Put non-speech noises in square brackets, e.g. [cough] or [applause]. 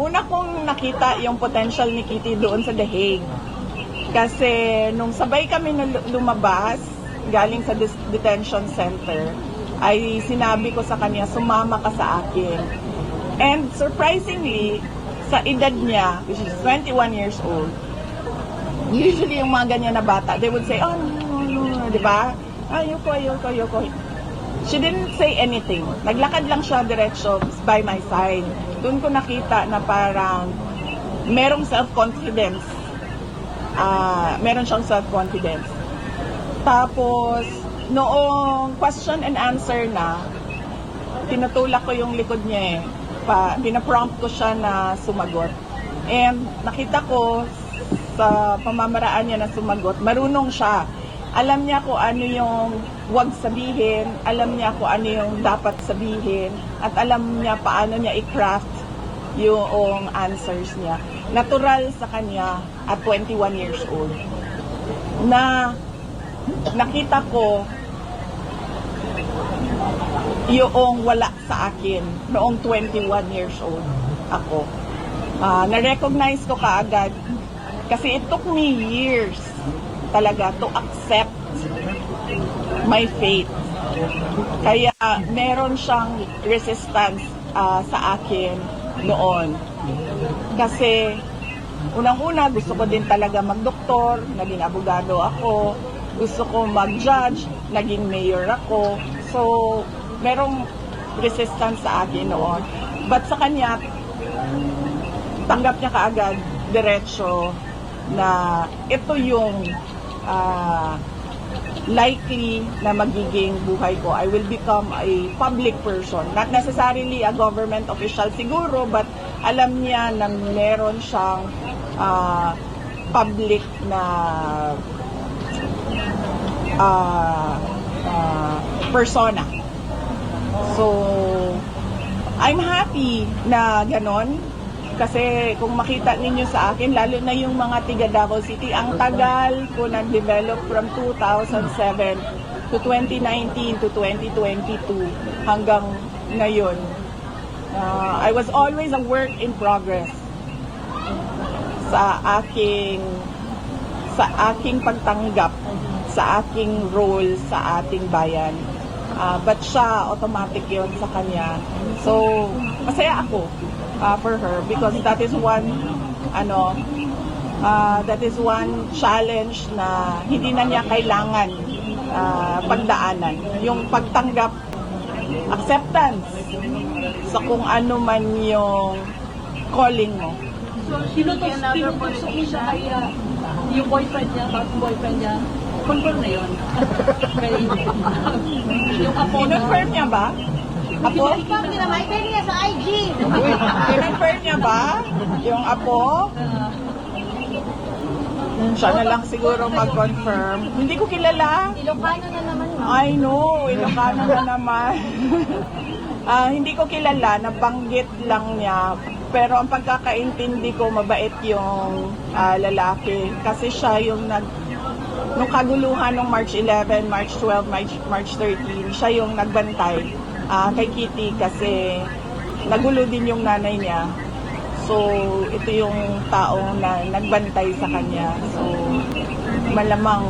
una kong nakita yung potential ni Kitty doon sa The Hague. Kasi nung sabay kami lumabas, galing sa detention center, ay sinabi ko sa kanya, sumama ka sa akin. And surprisingly, sa edad niya, which is 21 years old, usually yung mga ganyan na bata, they would say, oh, no, no, no, di ba? Ayoko, ayoko, ayoko. She didn't say anything. Naglakad lang siya diretso by my side. Doon ko nakita na parang merong self-confidence. Ah, meron siyang self-confidence. Tapos, noong question and answer na, tinutulak ko yung likod niya eh. Pa, pinaprompt ko siya na sumagot. And nakita ko sa pamamaraan niya na sumagot, marunong siya. Alam niya kung ano yung wag sabihin, alam niya kung ano yung dapat sabihin, at alam niya paano niya i-craft yung answers niya. Natural sa kanya at 21 years old. Na nakita ko yung wala sa akin noong 21 years old ako. Ah, na-recognize ko kaagad kasi it took me years talaga to accept my fate. Kaya meron siyang resistance ah, sa akin noon. Kasi unang-una gusto ko din talaga magdoktor, naging abogado ako, gusto ko mag-judge, naging mayor ako. So, merong resistance sa akin noon. But sa kanya, tanggap niya kaagad, diretso, na ito yung ah, likely na magiging buhay ko. I will become a public person. Not necessarily a government official siguro, but alam niya na meron siyang ah, public na ah, ah, persona. So, I'm happy na ganon. Kasi kung makita ninyo sa akin, lalo na yung mga tiga Davao City, ang tagal ko nag-develop from 2007 to 2019 to 2022 hanggang ngayon. Uh, I was always a work in progress sa aking sa aking pagtanggap sa aking role sa ating bayan. Ah, but siya, automatic yon sa kanya. So, masaya ako ah, for her because that is one, ano, ah, that is one challenge na hindi na niya kailangan ah, pagdaanan. Yung pagtanggap, acceptance sa kung ano man yung calling mo. So, sinutos, tinutusok mo siya kay ah, yung boyfriend niya, bagong boyfriend niya. Confirm na yun. [laughs] Yung apo na. Kinonfirm niya ba? Apo? Confirm nila, may pwede niya sa IG. Kinonfirm niya ba? Yung apo? ah, Siya na lang siguro mag-confirm. Hindi ko kilala. Ilocano na naman. I know, Ilocano na naman. [laughs] Ah, hindi ko kilala, nabanggit lang niya. Pero ang pagkakaintindi ko, mabait yung ah, lalaki. Kasi siya yung nag... Nung kaguluhan ng March 11, March 12, March, March 13, siya yung nagbantay ah, kay Kitty kasi nagulo din yung nanay niya. So, ito yung taong na nagbantay sa kanya. So, malamang